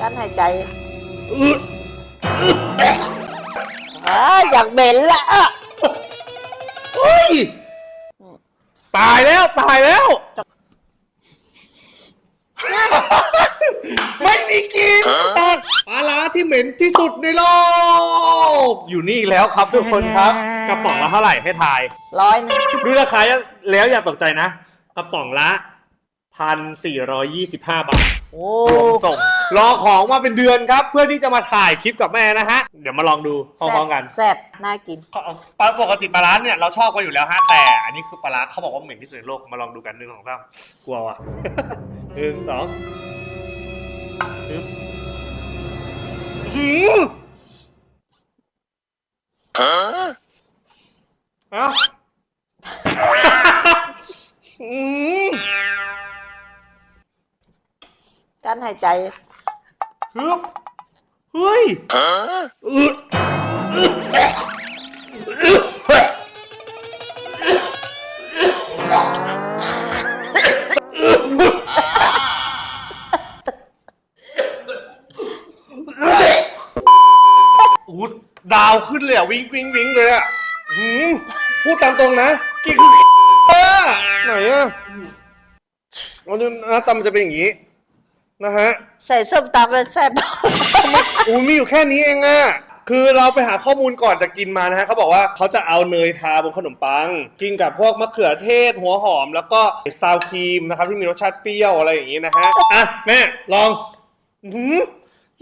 กั้นหายใจอ่าอยากเหม็นละอะเฮ้ย ตายแล้วตายแล้ว ไม่มีกินปลาร้าที่เหม็นที่สุดในโลก อยู่นี่อีกแล้วครับทุกคนครับกระป๋องละเท่าไหร่ให้ทาย ร้อยหนึงดูราคาแล้วอย่าตกใจนะ กระป๋องละ พันสี่ร้อยยี่สิบห้าบาทโอ้รวมส่ง รอของมาเป็นเดือนครับ เพื่อที่จะมาถ่ายคลิปกับแม่นะฮะ เดี๋ยวมาลองดูพร้อมๆกัน แซ่บน่ากิน ปลาปกติปลาร้าเนี่ยเราชอบกันอยู่แล้วฮะ แต่อันนี้คือปลาร้าเขาบอกว่าเหม็นที่สุดในโลก มาลองดูกันหนึ่งสองสามกลัวว่ะ หนึ่งสองฮึบหืมเอ้า อืม กั้นหายใจฮึบเฮ้ยอึดอู้ดาวขึ้นเลยอะวิงวิงวิงเลยอะหืมพูดตามตรงนะกี่คือ ไหนอะวันนี้หน้าตามันจะเป็นอย่างนี้ นะฮะใส่ส้มตำมันแซ่บ อูมีอยู่แค่นี้เองอะคือเราไปหาข้อมูลก่อนจะกินมานะฮะเขาบอกว่าเขาจะเอาเนยทาบนขนมปัง กินกับพวกมะเขือเทศ หัวหอม แล้วก็ซาวครีมนะครับที่มีรสชาติเปรี้ยวอะไรอย่างนี้นะฮะอะแม่ลองอื้อหือ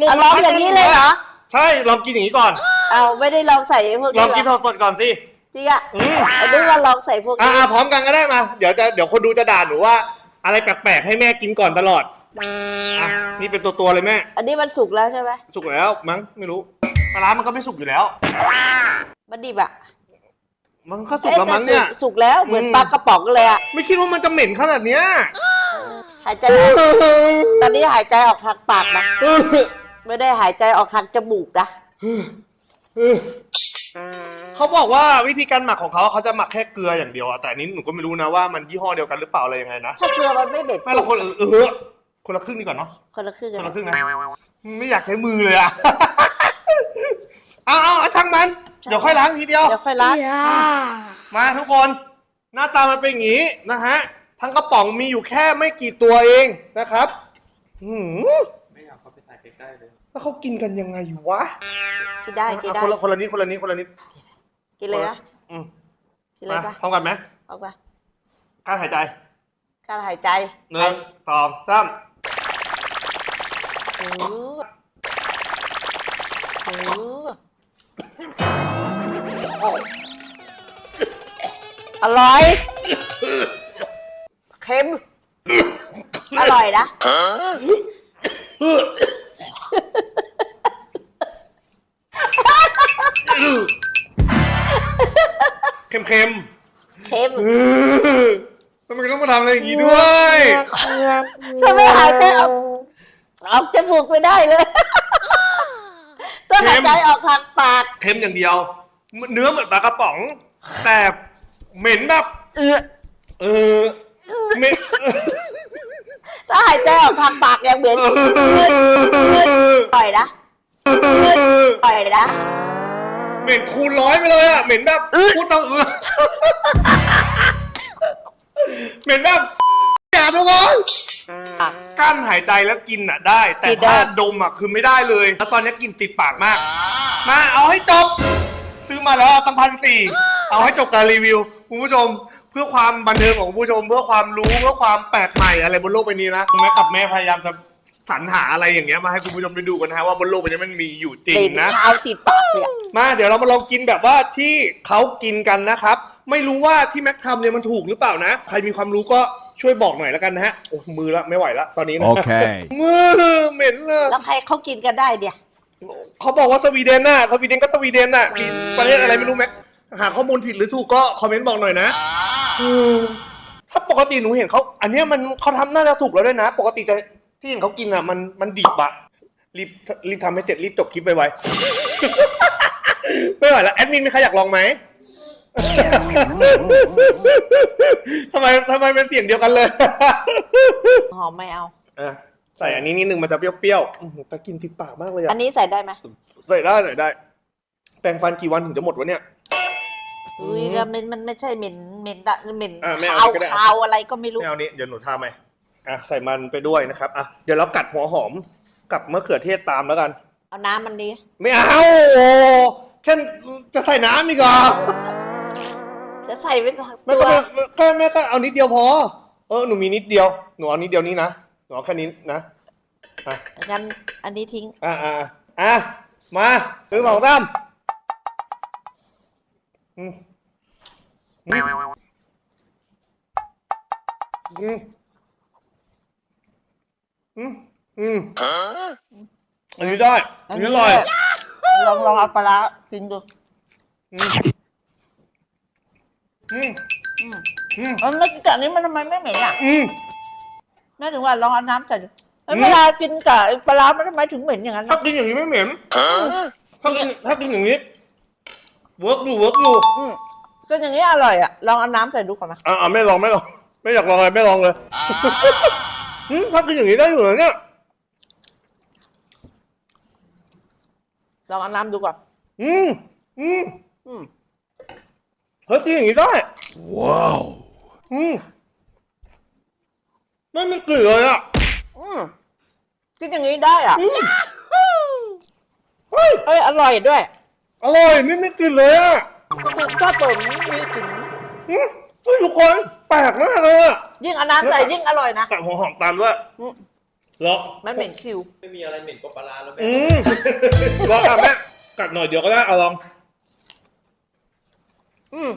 ลอะลองอย่างนี้เลยเหรอ ใช่ลองกินอย่างนี้ก่อน เอาไม่ได้ลองใส่พวกลนี้องเหรกินอสดๆก่อนสิ จริงอะอืม ไอ้นึกว่าลองใส่พวกอะนี้อะพร้อมกันก็ได้มา เดี๋ยวจะเดี๋ยวคนดูจะด่าหนูว่า อะไรแปลกๆให้แม่กินก่อนตลอด อะนี่เป็นตัวตัวๆเลยแม่ อันนี้มันสุกแล้วใช่ไหมสุกแล้วมั้งไม่รู้ปลาร้ามันก็ไม่สุกอยู่แล้ว มันดิบอะมันก็สุกเอ๊ะแล้วแต่มั้งเนี่ยสุกสุกแล้วเหมือนอืม ปลากระป๋องเลยอะไม่คิดว่ามันจะเหม็นขนาดเนี้ยหายใจออกตอนนี้หายใจออกทางปากนะไม่ได้หายใจออกทางจมูกนะเขาบอกว่าวิธีการหมักของเขาเขาจะหมักแค่เกลืออย่างเดียวอะแต่อันนี้หนูก็ไม่รู้นะว่ามันยี่ห้อเดียวกันหรือเปล่าอะไรยังไงนะถ้าเกลือมันไม่เบ็ดไม่เราคนเออเออ คนละครึ่งดีกว่าเนาะคนละครึ่งคนกัละนครึ่งนะไม่อยากใช้มือเลยอะเอาเอาเอาช่างมัน เดี๋ยวค่อยล้างทีเดียว เดี๋ยวค่อยล้างมาทุกคน หน้าตามันเป็นอย่างนี้นะฮะ ทั้งกระป๋องมีอยู่แค่ไม่กี่ตัวเองนะครับหืมไม่อยากเขาไปถ่ายใกล้ๆเลยแล้วเขากินกันยังไงวะ กินได้กินได้คนละคนละนิดคนละนิดคนละนิด กินเลยนะอืมกินเลยมาปะพร้อมกันไหมเอาไปการหายใจ การหายใจหนึ่งสองสาม โอ้โหโอ้โหอร่อย เค็ม อร่อยนะ เค็มเค็มเค็มๆเออทำไมต้องมาทำอะไรอย่างนี้ด้วยถ้าไม่หายใจออก ออกจมูกไม่ได้เลย ต้องหายใจออกทางปาก เค็มอย่างเดียว เนื้อเหมือนปลากระป๋อง แต่เหม็นแบบ เออเออเหม็นถ้าหายใจออกทางปากยังเหม็นปล่อยนะปล่อยนะเหม็นคูณร้อยไปเลยอะเหม็นแบบพูดต้องเออเหม็นแบบอย่าทุกคน กั้นหายใจแล้วกินอะได้ แต่กินได้ ถ้าดมอะคือไม่ได้เลย แล้วตอนนี้กลินติดปากมาก มาเอาให้จบ ซื้อมาแล้วตั้งพันสี่เอาให้จบการรีวิวคุณผู้ชมเพื่อความบันเทิงของคุณผู้ชม เพื่อความรู้เพื่อความแปลกใหม่อะไรบนโลกใบนี้นะแม่กับแม่พยายามจะสรรหาอะไรอย่างเงี้ยมาให้คุณผู้ชมได้ดูกันนะฮะว่าบนโลกใบนี้มันมีอยู่จริงติดนะเท้าติดปากเลยอะมาเดี๋ยวเรามาลองกินแบบว่าที่เขากินกันนะครับ ไม่รู้ว่าที่แม็กทำเนี่ยมันถูกหรือเปล่านะ ใครมีความรู้ก็ ช่วยบอกหน่อยแล้วกันนะฮะโอ้มือละไม่ไหวละตอนนี้นะ Okay. มือเหม็นเลยแล้วใครเขากินกันได้เนี่ยเขาบอกว่าสวีเดนน่ะสวีเดนก็สวีเดนน่ะมีประเทศอะไรไม่รู้แม็กหาข้อมูลผิดหรือถูกก็คอมเมนต์บอกหน่อยนะเออถ้าปกติหนูเห็นเขาอันเนี้ยมันเขาทำน่าจะสุกแล้วด้วยนะ ปกติจะที่เห็นเขากินอะมันมันดิบอะรีบรีบทำให้เสร็จรีบจบคลิปไวๆ ไม่ไหวแล้วแอดมินมีใครอยากลองไหม ทำไมทำไมเป็นเสียงเดียวกันเลย หอมไม่เอาเออใส่อันนี้นิดนึงมันจะเปรี้ยวๆอื้อหือแต่กินติดปากมากเลยอัอะนนี้ใส่ได้ไหมใส่ได้ใส่ได้ แปรงฟันกี่วันถึงจะหมดวะเนี่ย อุ้ยแล้วมันมันไม่ใช่เหม็นเหม็นดะเหม็นอะไม่คาเอาวก็ได้คาวอะไรก็ไม่รู้ ไม่เอานี้เดี๋ยวหนูทาไหมอะใส่มันไปด้วยนะครับอะเดี๋ยวเรากัดหัวหอมกับมะเขือเทศตามแล้วกัน เอาน้ำมันดีไม่เอาโอ้แค่จะใส่น้ำอีกเหรอ จะใส่ไปตัแม่วก็ไม่แค่แม่ก็เอานิดเดียวพอ เออหนูมีนิดเดียวหนูเอานิดเดียวนี้นะหนูเอาแค่นี้นะอะงั้นอันนี้ทิ้ง อะอะอะอะมาหนึ่งสองสามอืมอืมอืมอืมอืมอันนี้ได้อันนี้อร่อย ลองลองเอาปลาร้ากินดูอืม อืมอืมอืมเออแล้วกินกับอันนี้มันทำไมไม่เหม็นอะอืมน่าถึงว่าลองเอาน้ำใส่ดูแล้วอืมเวลากินกับปลาร้ามันทำไมถึงเหม็นอย่างนั้นถ้าล่ะกินอย่างนี้ไม่เหม็นถ้ากินถ้ากินอย่างนี้เวิร์กอยู่เวิร์กอยู่อืมก็อย่างนี้อร่อยอะลองเอาน้ำใส่ดูก่อนนะอ่าอ่าไม่ลองไม่ลอง ไม่อยากลองเลยไม่ลองเลยอืมถ้ากินอย่างนี้ได้อยู่เหรอเนี่ยลองเอาน้ำดูก่อนอืมอืมอืม เฮ้ยกินอย่างนี้ได้ ว้าว อืมไม่มีกลิ่นเลยอะอืมกินอย่างนี้ได้อะอืมเฮ้ยเอ้ยอร่อยด้วยอร่อยไม่มีกลิ่นเลยอะถ้าเปิดมีกลิ่นอืมเฮ้ยทุกคนแปลกมากเลยอะยิ่งเอาน้ำใส่ยิ่งอร่อยนะกัดหัวหอมตามด้วยอืม เหรอมันเหม็นคิว ไม่มีอะไรเหม็นกว่าปลาร้าแล้วแม่ อืมลองอะแม่กัดหน่อยเดียวก็ได้เอาลอง อืม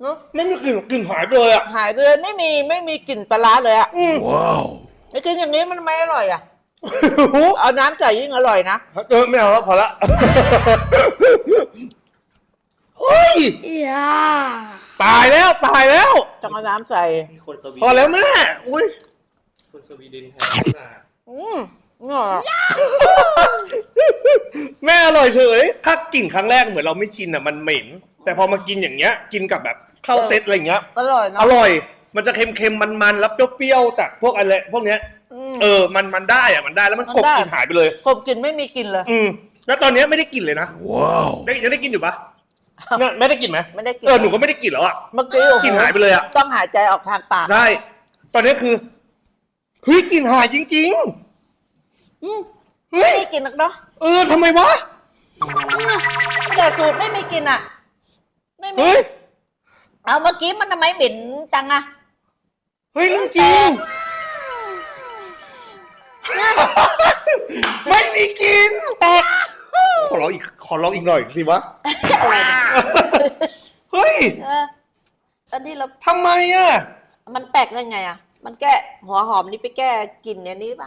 เนอะไม่มีกลิ่นกลิ่นหายไปเลยอะ หายไปเลยไม่มีไม่มีกลิ่นปลาร้าเลยอะอืมแล้วกินอย่างนี้มันไม่อร่อยอะเอาน้ำใส่ยิ่งอร่อยนะเออไม่เอาแล้วพอละ เฮ้ยตายแล้วตายแล้ว ต้องเอาน้ำใส่ มีคนสวีพอแล้วแม่อุ้ยคนสวีเดนแท้มาอืมนี่เหรอแม่อร่อยเฉยถ้ากลิ่นครั้งแรกเหมือนเราไม่ชินอะ มันเหม็น แต่พอมากินอย่างเงี้ย กินกับแบบข้าวเซตอะไรอย่างเงี้ย อร่อยเนาะ อร่อย มันจะเค็มๆ มันๆ แล้วเปรี้ยวๆ จากพวกอะไรพวกเนี้ยมเออ มันมันได้อะมันได้ แล้วมันมันกลบได้ กลิ่นหายไปเลย กบกลิ่นไม่มีกลิ่นเลย อืม แล้วตอนเนี้ยไม่ได้กลิ่นเลยนะ ว้าว ได้ยังได้กินอยู่ปะเนี่ยไม่ได้กลิ่นไหมไม่ได้กลิ่น เออ หนูก็ไม่ได้กลิ่นแล้วอะ เมื่อกี้โอ้โหกลิ่นหายไปเลยอะ ต้องหายใจออกทางปากใช่ ตอนนี้คือ เฮ้ยกลิ่นหายจริง อืมๆเฮ้ไม่ยได้กลิ่นหรอกเนาะเออทำไมวะอืมแต่สูตรไม่มีกลิ่นอะ ไม่มี เฮ้ย เอาเมื่อกี้มันทำไมเหม็นจังอะเฮ้ยเรื่องจริง ไม่มีกลินแปลกขอร้องอีก ขอร้องอีกหน่อยสิวะอะไรนะเฮ้ย เออตอนที่เรา ทำไมอะ มันแปลกได้ไงอะมันแก้หัวหอมนี่ไปแก้กลิ่นอย่างนี้ป่ะ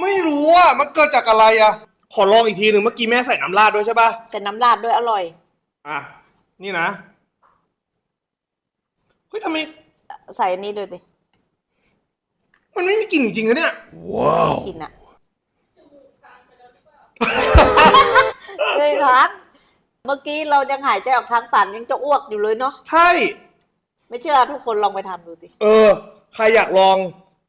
ไม่รู้อะ มันเกิดจากอะไรอะ ขอลองอีกทีหนึ่งเมื่อกี้แม่ใส่น้ำราดด้วยใช่ป่ะ ใส่น้ำราดด้วยอร่อย อะ นี่นะ เฮ้ยทำไม ใส่อันนี้ด้วยสิมันไม่มีกลิ่นจริงๆนะเนี่ยกลิ่นอะเลยพันเมื่อกี้เรายังหายใจออกทางปากยังจะอ้วกอยู่เลยเนาะใช่ ไม่เชื่อทุกคนลองไปทำดูสิเออ ใครอยากลอง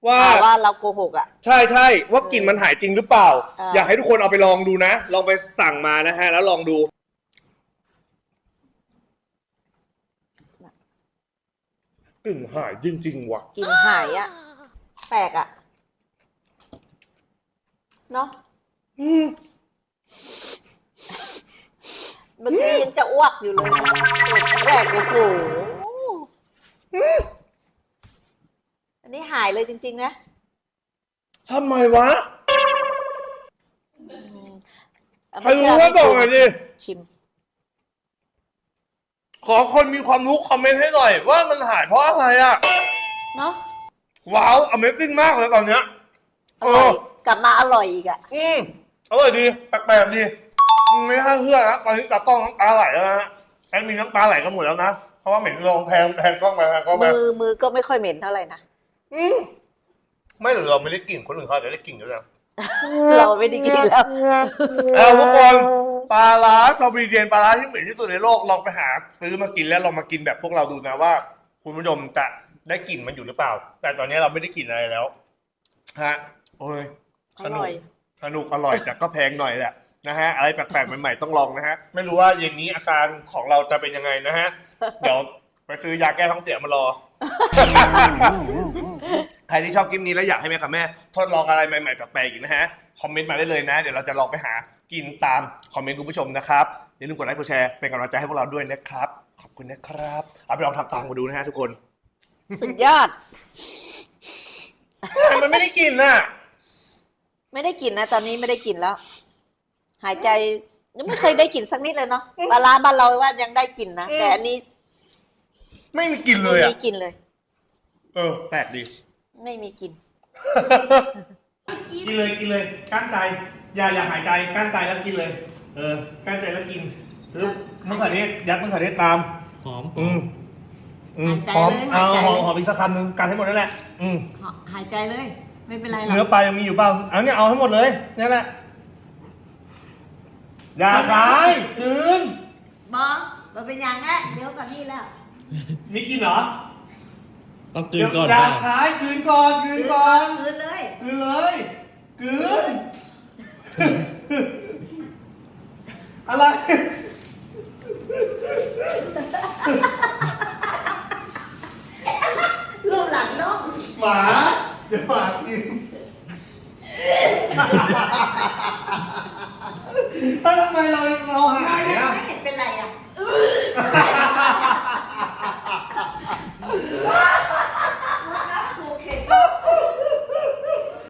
ว่าหาว่าเราโกหกอะใช่ใช่ว่ากลิ่นมันหายจริงหรือเปล่าอ่าอยากให้ทุกคนเอาไปลองดูนะ ลองไปสั่งมานะฮะ แล้วลองดู กลิ่นหายจริงๆว่ะ กลิ่นหายอะแปลกอะเนาะอืมเมื่อกี้ยังจะอ้วกอยู่เลยนะเปิดครั้งแรกโอ้โหอันนี้หายเลยจริงๆนะทำไมวะเอาใครรู้ว่าบอกหน่อยดิ ชิม ขอคนมีความรู้คอมเมนต์ให้หน่อย ว่ามันหายเพราะอะไรอะ เนาะว้าว Amazing มากเลยตอนเนี้ยอร่อยกลับมาอร่อยอีกอะอืมอร่อยดีแปลกๆดีอืมไม่น่าเชื่อนะตอนนี้ตากล้องน้ำตาไหลแล้วนะฮะแอดมีน้ำตาไหลกันหมดแล้วนะเพราะว่าเหม็นลงแพงแพงกล้องไปแพงกล้องไปมือมือก็ไม่ค่อยเหม็นเท่าไหร่นะอืมไม่หรือเราไม่ได้กลิ่นคนอื่นเขาอาจจะได้กลิ่นก็ได้ เราไม่ได้กินแล้ว เอาทุกคน ปลาร้าซาบีเจนปลาร้าที่เหม็นที่สุดในโลกลองไปหา ซื้อมากินแล้วลองมากินแบบพวกเราดูนะว่า คุณผู้ชมจะได้กลิ่นมันอยู่หรือเปล่า แต่ตอนนี้เราไม่ได้กลิ่นอะไรแล้วฮะโอ้ยอร่อย สนุกอร่อยแต่ก็แพงหน่อยแหละนะฮะอะไรแปลกๆใหม่ๆต้องลองนะฮะไม่รู้ว่าเย็นนี้อาการของเราจะเป็นยังไงนะฮะเดี๋ยวไปซื้อยาแก้ท้องเสียมารอ ใครที่ชอบคลิปนี้แล้วอยากให้แม่กับแม่ทดลองอะไรใหม่ๆแปลกๆอีกนะฮะ คอมเมนต์มาได้เลยนะ เดี๋ยวเราจะลองไปหา กินตามคอมเมนต์คุณผู้ชมนะครับอย่าลืมกดไลค์กดแชร์เป็นกำลังใจให้พวกเราด้วยนะครับ ขอบคุณนะครับ เอาไปลองทำตามมาดูนะฮะทุกคน สุดยอด มันไม่ได้กินน่ะ ไม่ได้กินนะ ตอนนี้ไม่ได้กินแล้ว หายใจยังไม่เคยได้กลินสักนิดเลยเนาะปลาร้าบ้านเราว่ายังได้กลินนะ แต่อันนี้ไม่มีกลินเลไม่ยอะ มีกลินเลย เออแปลกดี ไม่มีกลิน กินเลยกินเลยกั้นใจ อย่าอย่าหายใจกั้นใจแล้วกินเลย เออกั้นใจแล้วกินแล้วมะเขือเทศยัดมะเขือเทศตาม หอมอืมอืมหายใจหอมเลยเอาหายใจหอมหอมอีกสักคำหนึ่งกันให้หมดนั่นแหละอืมหายใจเลย ไม่เป็นไรหรเนื้ออกปลายังมีอยู่เปล่าเอาเนี่ยเอาให้หมดเลยนี่แหละอย่าขายคืนบอสมันเป็นอย่างนี้เดี๋ยวกับนี่แล้วมีกินเหรอต้องกลืนก่อนอย่าเปล่าขายคืนก่อนคืนก่อนคืนเลยคืนเลยคืน อะไร